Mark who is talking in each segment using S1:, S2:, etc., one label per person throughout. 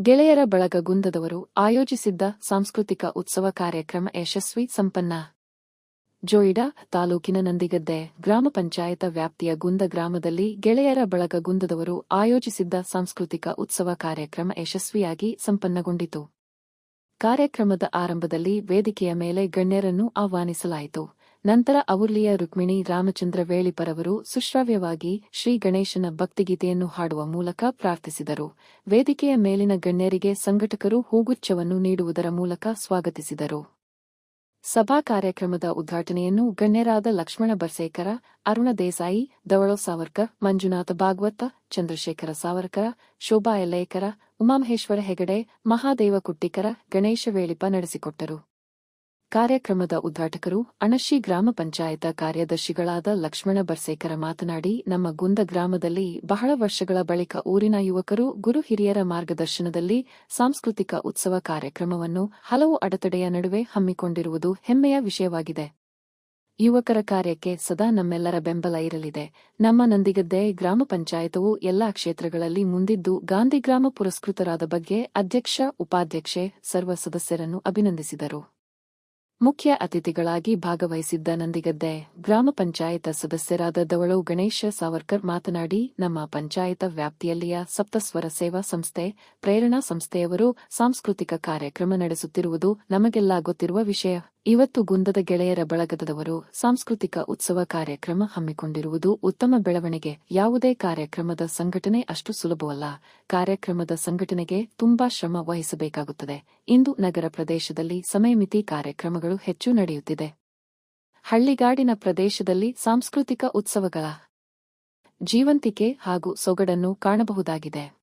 S1: ಗೆಳೆಯರ ಬಳಗ ಗುಂದದವರು ಆಯೋಜಿಸಿದ್ದ ಸಾಂಸ್ಕೃತಿಕ ಉತ್ಸವ ಕಾರ್ಯಕ್ರಮ ಯಶಸ್ವಿ ಸಂಪನ್ನ. ಜೋಯಿಡಾ ತಾಲೂಕಿನ ನಂದಿಗದ್ದೆ ಗ್ರಾಮ ಪಂಚಾಯತ ವ್ಯಾಪ್ತಿಯ ಗುಂದ ಗ್ರಾಮದಲ್ಲಿ ಗೆಳೆಯರ ಬಳಗ ಗುಂದದವರು ಆಯೋಜಿಸಿದ್ದ ಸಾಂಸ್ಕೃತಿಕ ಉತ್ಸವ ಕಾರ್ಯಕ್ರಮ ಯಶಸ್ವಿಯಾಗಿ ಸಂಪನ್ನಗೊಂಡಿತು. ಕಾರ್ಯಕ್ರಮದ ಆರಂಭದಲ್ಲಿ ವೇದಿಕೆಯ ಮೇಲೆ ಗಣ್ಯರನ್ನು ಆಹ್ವಾನಿಸಲಾಯಿತು. ನಂತರ ಔರ್ಲಿಯ ರುಕ್ಮಿಣಿ ರಾಮಚಂದ್ರ ವೇಳಿಪರವರು ಸುಶ್ರಾವ್ಯವಾಗಿ ಶ್ರೀ ಗಣೇಶನ ಭಕ್ತಿಗೀತೆಯನ್ನು ಹಾಡುವ ಮೂಲಕ ಪ್ರಾರ್ಥಿಸಿದರು. ವೇದಿಕೆಯ ಮೇಲಿನ ಗಣ್ಯರಿಗೆ ಸಂಘಟಕರು ಹೂಗುಚ್ಛವನ್ನು ನೀಡುವುದರ ಮೂಲಕ ಸ್ವಾಗತಿಸಿದರು. ಸಭಾ ಕಾರ್ಯಕ್ರಮದ ಉದ್ಘಾಟನೆಯನ್ನು ಗಣ್ಯರಾದ ಲಕ್ಷ್ಮಣ ಬರ್ಸೇಕರ, ಅರುಣ ದೇಸಾಯಿ ದವಳೋ ಸಾವರ್ಕರ್, ಮಂಜುನಾಥ ಭಾಗವತ, ಚಂದ್ರಶೇಖರ ಸಾವರ್ಕರ, ಶೋಭಾ ಎಲ್ಲೇಕರ, ಉಮಾಮಹೇಶ್ವರ ಹೆಗಡೆ ಮಹಾದೇವ ಕುಟ್ಟಿಕರ ಗಣೇಶ ವೇಳಿಪ ನಡೆಸಿಕೊಟ್ಟರು. ಕಾರ್ಯಕ್ರಮದ ಉದ್ಘಾಟಕರು ಅಣಶಿ ಗ್ರಾಮ ಪಂಚಾಯತ ಕಾರ್ಯದರ್ಶಿಗಳಾದ ಲಕ್ಷ್ಮಣ ಬರ್ಸೇಕರ ಮಾತನಾಡಿ, ನಮ್ಮ ಗುಂದ ಗ್ರಾಮದಲ್ಲಿ ಬಹಳ ವರ್ಷಗಳ ಬಳಿಕ ಊರಿನ ಯುವಕರು ಗುರು ಹಿರಿಯರ ಮಾರ್ಗದರ್ಶನದಲ್ಲಿ ಸಾಂಸ್ಕೃತಿಕ ಉತ್ಸವ ಕಾರ್ಯಕ್ರಮವನ್ನು ಹಲವು ಅಡೆತಡೆಯ ನಡುವೆ ಹಮ್ಮಿಕೊಂಡಿರುವುದು ಹೆಮ್ಮೆಯ ವಿಷಯವಾಗಿದೆ. ಯುವಕರ ಕಾರ್ಯಕ್ಕೆ ಸದಾ ನಮ್ಮೆಲ್ಲರ ಬೆಂಬಲ ಇರಲಿದೆ. ನಮ್ಮ ನಂದಿಗದ್ದೆ ಗ್ರಾಮ ಪಂಚಾಯತವು ಎಲ್ಲಾ ಕ್ಷೇತ್ರಗಳಲ್ಲಿ ಮುಂದಿದ್ದು ಗಾಂಧಿಗ್ರಾಮ ಪುರಸ್ಕೃತರಾದ ಬಗ್ಗೆ ಅಧ್ಯಕ್ಷ, ಉಪಾಧ್ಯಕ್ಷೆ, ಸರ್ವ ಸದಸ್ಯರನ್ನು ಅಭಿನಂದಿಸಿದರು. ಮುಖ್ಯ ಅತಿಥಿಗಳಾಗಿ ಭಾಗವಹಿಸಿದ್ದ ನಂದಿಗದ್ದೆ ಗ್ರಾಮ ಪಂಚಾಯತ ಸದಸ್ಯರಾದ ದವಳು ಗಣೇಶ ಸಾವರ್ಕರ್ ಮಾತನಾಡಿ, ನಮ್ಮ ಪಂಚಾಯತ ವ್ಯಾಪ್ತಿಯಲ್ಲಿಯ ಸಪ್ತಸ್ವರ ಸೇವಾ ಸಂಸ್ಥೆ, ಪ್ರೇರಣಾ ಸಂಸ್ಥೆಯವರು ಸಾಂಸ್ಕೃತಿಕ ಕಾರ್ಯಕ್ರಮ ನಡೆಸುತ್ತಿರುವುದು ನಮಗೆಲ್ಲ ಗೊತ್ತಿರುವ ವಿಷಯ. ಇವತ್ತು ಗುಂದದ ಗೆಳೆಯರ ಬಳಗದವರು ಸಾಂಸ್ಕೃತಿಕ ಉತ್ಸವ ಕಾರ್ಯಕ್ರಮ ಹಮ್ಮಿಕೊಂಡಿರುವುದು ಉತ್ತಮ ಬೆಳವಣಿಗೆ. ಯಾವುದೇ ಕಾರ್ಯಕ್ರಮದ ಸಂಘಟನೆ ಅಷ್ಟು ಸುಲಭವಲ್ಲ. ಕಾರ್ಯಕ್ರಮದ ಸಂಘಟನೆಗೆ ತುಂಬಾ ಶ್ರಮ ವಹಿಸಬೇಕಾಗುತ್ತದೆ. ಇಂದು ನಗರ ಪ್ರದೇಶದಲ್ಲಿ ಸಮಯಮಿತಿ ಕಾರ್ಯಕ್ರಮಗಳು ಹೆಚ್ಚು ನಡೆಯುತ್ತಿದೆ. ಹಳ್ಳಿಗಾಡಿನ ಪ್ರದೇಶದಲ್ಲಿ ಸಾಂಸ್ಕೃತಿಕ ಉತ್ಸವಗಳ ಜೀವಂತಿಕೆ ಹಾಗೂ ಸೊಗಡನ್ನು ಕಾಣಬಹುದಾಗಿದೆ.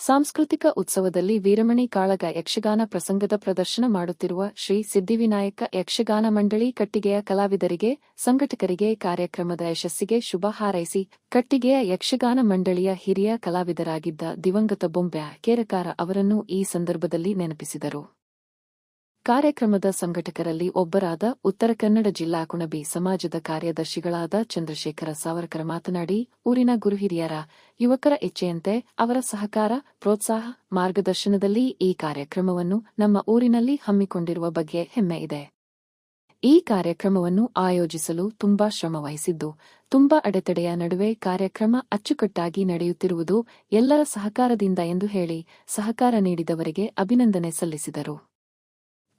S1: ಸಾಂಸ್ಕೃತಿಕ ಉತ್ಸವದಲ್ಲಿ ವೀರಮಣಿ ಕಾಳಗ ಯಕ್ಷಗಾನ ಪ್ರಸಂಗದ ಪ್ರದರ್ಶನ ಮಾಡುತ್ತಿರುವ ಶ್ರೀ ಸಿದ್ಧಿವಿನಾಯಕ ಯಕ್ಷಗಾನ ಮಂಡಳಿ ಕಟ್ಟಿಗೆಯ ಕಲಾವಿದರಿಗೆ, ಸಂಘಟಕರಿಗೆ ಕಾರ್ಯಕ್ರಮದ ಯಶಸ್ಸಿಗೆ ಶುಭ ಹಾರೈಸಿ, ಕಟ್ಟಿಗೆಯ ಯಕ್ಷಗಾನ ಮಂಡಳಿಯ ಹಿರಿಯ ಕಲಾವಿದರಾಗಿದ್ದ ದಿವಂಗತ ಬೊಂಬೆ ಕೇರಕಾರ ಅವರನ್ನು ಈ ಸಂದರ್ಭದಲ್ಲಿ ನೆನಪಿಸಿದರು. ಕಾರ್ಯಕ್ರಮದ ಸಂಘಟಕರಲ್ಲಿ ಒಬ್ಬರಾದ ಉತ್ತರ ಕನ್ನಡ ಜಿಲ್ಲಾ ಕುಣಬಿ ಸಮಾಜದ ಕಾರ್ಯದರ್ಶಿಗಳಾದ ಚಂದ್ರಶೇಖರ ಸಾವರ್ಕರ್ ಮಾತನಾಡಿ, ಊರಿನ ಗುರುಹಿರಿಯರ, ಯುವಕರ ಇಚ್ಛೆಯಂತೆ ಅವರ ಸಹಕಾರ, ಪ್ರೋತ್ಸಾಹ, ಮಾರ್ಗದರ್ಶನದಲ್ಲಿ ಈ ಕಾರ್ಯಕ್ರಮವನ್ನು ನಮ್ಮ ಊರಿನಲ್ಲಿ ಹಮ್ಮಿಕೊಂಡಿರುವ ಬಗ್ಗೆ ಹೆಮ್ಮೆ ಇದೆ. ಈ ಕಾರ್ಯಕ್ರಮವನ್ನು ಆಯೋಜಿಸಲು ತುಂಬಾ ಶ್ರಮವಹಿಸಿದ್ದು ತುಂಬಾ ಅಡೆತಡೆಯ ನಡುವೆ ಕಾರ್ಯಕ್ರಮ ಅಚ್ಚುಕಟ್ಟಾಗಿ ನಡೆಯುತ್ತಿರುವುದು ಎಲ್ಲರ ಸಹಕಾರದಿಂದ ಎಂದು ಹೇಳಿ ಸಹಕಾರ ನೀಡಿದವರಿಗೆ ಅಭಿನಂದನೆ ಸಲ್ಲಿಸಿದರು.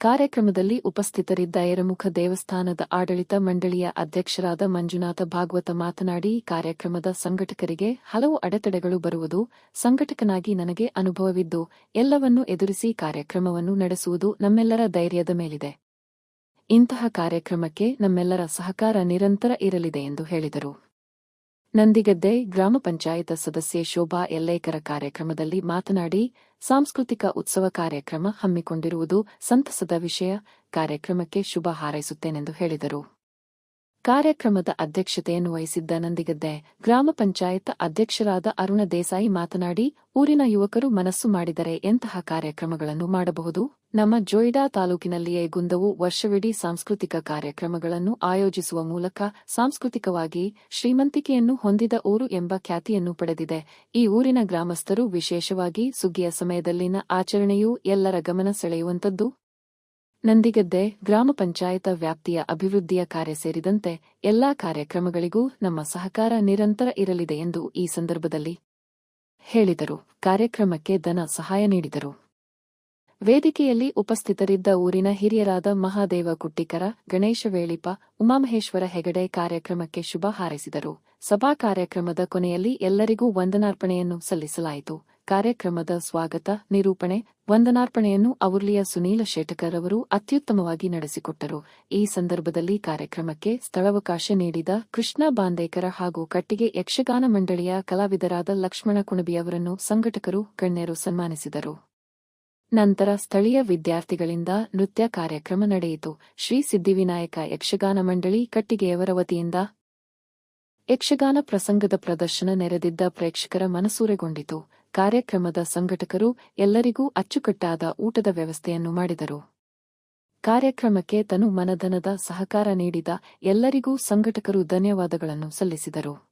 S1: ಕಾರ್ಯಕ್ರಮದಲ್ಲಿ ಉಪಸ್ಥಿತರಿದ್ದ ಎರಮುಖ ದೇವಸ್ಥಾನದ ಆಡಳಿತ ಮಂಡಳಿಯ ಅಧ್ಯಕ್ಷರಾದ ಮಂಜುನಾಥ ಭಾಗವತ ಮಾತನಾಡಿ, ಕಾರ್ಯಕ್ರಮದ ಸಂಘಟಕರಿಗೆ ಹಲವು ಅಡೆತಡೆಗಳು ಬರುವುದು ಸಂಘಟಕನಾಗಿ ನನಗೆ ಅನುಭವವಿದ್ದು, ಎಲ್ಲವನ್ನೂ ಎದುರಿಸಿ ಕಾರ್ಯಕ್ರಮವನ್ನು ನಡೆಸುವುದು ನಮ್ಮೆಲ್ಲರ ಧೈರ್ಯದ ಮೇಲಿದೆ. ಇಂತಹ ಕಾರ್ಯಕ್ರಮಕ್ಕೆ ನಮ್ಮೆಲ್ಲರ ಸಹಕಾರ ನಿರಂತರ ಇರಲಿದೆ ಎಂದು ಹೇಳಿದರು. ನಂದಿಗದ್ದೆ ಗ್ರಾಮ ಪಂಚಾಯತ ಸದಸ್ಯೆ ಶೋಭಾ ಎಲ್ಲೇಕರ ಕಾರ್ಯಕ್ರಮದಲ್ಲಿ ಮಾತನಾಡಿ ಸಾಂಸ್ಕೃತಿಕ ಉತ್ಸವ ಕಾರ್ಯಕ್ರಮ ಹಮ್ಮಿಕೊಂಡಿರುವುದು ಸಂತಸದ ವಿಷಯ. ಕಾರ್ಯಕ್ರಮಕ್ಕೆ ಶುಭ ಹಾರೈಸುತ್ತೇನೆಂದು ಹೇಳಿದರು. ಕಾರ್ಯಕ್ರಮದ ಅಧ್ಯಕ್ಷತೆಯನ್ನು ವಹಿಸಿದ್ದ ನಂದಿಗದ್ದೆ ಗ್ರಾಮ ಪಂಚಾಯತ್ ಅಧ್ಯಕ್ಷರಾದ ಅರುಣ ದೇಸಾಯಿ ಮಾತನಾಡಿ, ಊರಿನ ಯುವಕರು ಮನಸ್ಸು ಮಾಡಿದರೆ ಎಂತಹ ಕಾರ್ಯಕ್ರಮಗಳನ್ನು ಮಾಡಬಹುದು? ನಮ್ಮ ಜೋಯಿಡಾ ತಾಲೂಕಿನಲ್ಲಿಯೇ ಗುಂದವು ವರ್ಷವಿಡೀ ಸಾಂಸ್ಕೃತಿಕ ಕಾರ್ಯಕ್ರಮಗಳನ್ನು ಆಯೋಜಿಸುವ ಮೂಲಕ ಸಾಂಸ್ಕೃತಿಕವಾಗಿ ಶ್ರೀಮಂತಿಕೆಯನ್ನು ಹೊಂದಿದ ಊರು ಎಂಬ ಖ್ಯಾತಿಯನ್ನು ಪಡೆದಿದೆ. ಈ ಊರಿನ ಗ್ರಾಮಸ್ಥರು ವಿಶೇಷವಾಗಿ ಸುಗ್ಗಿಯ ಸಮಯದಲ್ಲಿನ ಆಚರಣೆಯೂ ಎಲ್ಲರ ಗಮನ ಸೆಳೆಯುವಂತದ್ದು ನಂದಿಗದ್ದೆ ಗ್ರಾಮ ಪಂಚಾಯತ ವ್ಯಾಪ್ತಿಯ ಅಭಿವೃದ್ಧಿಯ ಕಾರ್ಯ ಸೇರಿದಂತೆ ಎಲ್ಲಾ ಕಾರ್ಯಕ್ರಮಗಳಿಗೂ ನಮ್ಮ ಸಹಕಾರ ನಿರಂತರ ಇರಲಿದೆ ಎಂದು ಈ ಸಂದರ್ಭದಲ್ಲಿ ಹೇಳಿದರು. ಕಾರ್ಯಕ್ರಮಕ್ಕೆ ಧನ ಸಹಾಯ ನೀಡಿದರು. ವೇದಿಕೆಯಲ್ಲಿ ಉಪಸ್ಥಿತರಿದ್ದ ಊರಿನ ಹಿರಿಯರಾದ ಮಹಾದೇವ ಕುಟ್ಟಿಕರ ಗಣೇಶ ವೇಳಿಪ, ಉಮಾಮಹೇಶ್ವರ ಹೆಗಡೆ ಕಾರ್ಯಕ್ರಮಕ್ಕೆ ಶುಭ ಹಾರೈಸಿದರು. ಸಭಾ ಕಾರ್ಯಕ್ರಮದ ಕೊನೆಯಲ್ಲಿ ಎಲ್ಲರಿಗೂ ವಂದನಾರ್ಪಣೆಯನ್ನು ಸಲ್ಲಿಸಲಾಯಿತು. ಕಾರ್ಯಕ್ರಮದ ಸ್ವಾಗತ, ನಿರೂಪಣೆ, ವಂದನಾರ್ಪಣೆಯನ್ನು ಔರ್ಲಿಯ ಸುನೀಲ ಶೇಟಕರ್ ಅವರು ಅತ್ಯುತ್ತಮವಾಗಿ ನಡೆಸಿಕೊಟ್ಟರು. ಈ ಸಂದರ್ಭದಲ್ಲಿ ಕಾರ್ಯಕ್ರಮಕ್ಕೆ ಸ್ಥಳಾವಕಾಶ ನೀಡಿದ ಕೃಷ್ಣ ಬಾಂದೇಕರ ಹಾಗೂ ಕಟ್ಟಿಗೆ ಯಕ್ಷಗಾನ ಮಂಡಳಿಯ ಕಲಾವಿದರಾದ ಲಕ್ಷ್ಮಣ ಕುಣಬಿಯವರನ್ನು ಸಂಘಟಕರು ಗಣ್ಯರು ಸನ್ಮಾನಿಸಿದರು. ನಂತರ ಸ್ಥಳೀಯ ವಿದ್ಯಾರ್ಥಿಗಳಿಂದ ನೃತ್ಯ ಕಾರ್ಯಕ್ರಮ ನಡೆಯಿತು. ಶ್ರೀ ಸಿದ್ಧಿವಿನಾಯಕ ಯಕ್ಷಗಾನ ಮಂಡಳಿ ಕಟ್ಟಿಗೆಯವರ ವತಿಯಿಂದ ಯಕ್ಷಗಾನ ಪ್ರಸಂಗದ ಪ್ರದರ್ಶನ ನೆರೆದಿದ್ದ ಪ್ರೇಕ್ಷಕರ ಮನಸೂರೆಗೊಂಡಿತು. ಕಾರ್ಯಕ್ರಮದ ಸಂಘಟಕರು ಎಲ್ಲರಿಗೂ ಅಚ್ಚುಕಟ್ಟಾದ ಊಟದ ವ್ಯವಸ್ಥೆಯನ್ನು ಮಾಡಿದರು. ಕಾರ್ಯಕ್ರಮಕ್ಕೆ ತನು ಮನಧನದ ಸಹಕಾರ ನೀಡಿದ ಎಲ್ಲರಿಗೂ ಸಂಘಟಕರು ಧನ್ಯವಾದಗಳನ್ನು ಸಲ್ಲಿಸಿದರು.